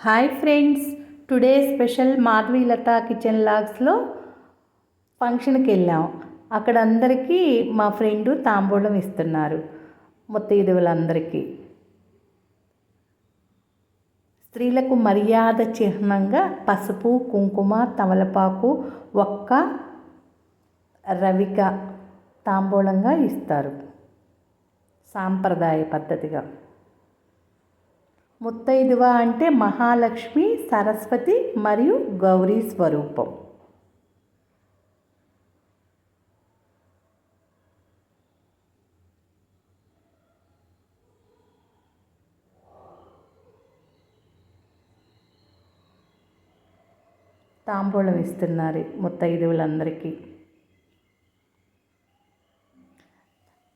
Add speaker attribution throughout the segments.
Speaker 1: Hi friends today special Madhavi Latha kitchen లాగ్స్లో ఫంక్షన్కి వెళ్ళాం. అక్కడ అందరికీ మా ఫ్రెండు తాంబూలం ఇస్తున్నారు. ముత్తైదువులందరికీ స్త్రీలకు మర్యాద చిహ్నంగా పసుపు కుంకుమ తమలపాకు ఒక్క రవిక తాంబూలంగా ఇస్తారు. సాంప్రదాయ పద్ధతిగా. ముత్తైదువ అంటే మహాలక్ష్మి సరస్వతి మరియు గౌరీ స్వరూపం. తాంబూలం ఇస్తున్నారు ముత్తైదువులందరికీ.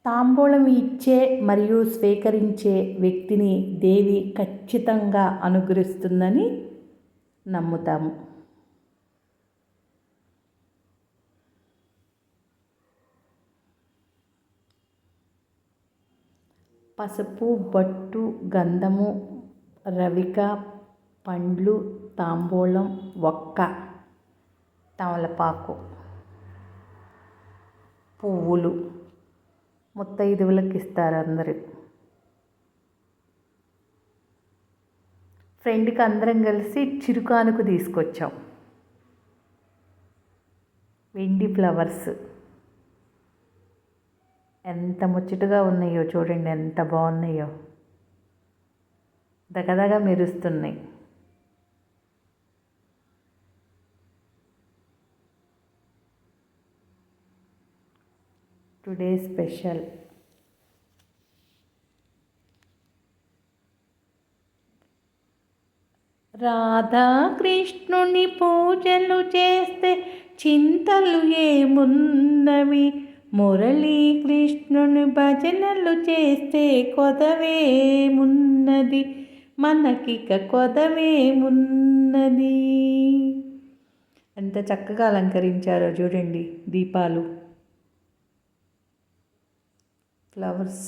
Speaker 1: తాంబూలం ఇచ్చే మరియు స్వీకరించే వ్యక్తిని దేవి ఖచ్చితంగా అనుగ్రహిస్తుందని నమ్ముతాము. పసుపు బట్టు గంధము రవిక పండ్లు తాంబూలం ఒక్క తమలపాకు పువ్వులు. ముత్తైదువులకు ఇస్తారు అందరూ. ఫ్రెండ్కి అందరం కలిసి చిరుకానుకు తీసుకొచ్చాం. వెండి ఫ్లవర్స్. ఎంత ముచ్చటగా ఉన్నాయో చూడండి ఎంత బాగున్నాయో. దగదగ మెరుస్తున్నాయి. Today special. రాధాకృష్ణుని పూజలు చేస్తే చింతలు ఏమున్నవి? మురళీకృష్ణుని భజనలు చేస్తే కొదవేమున్నది? మనకిక కొదవేమున్నది? ఎంత చక్కగా అలంకరించారో చూడండి దీపాలు. ఫ్లవర్స్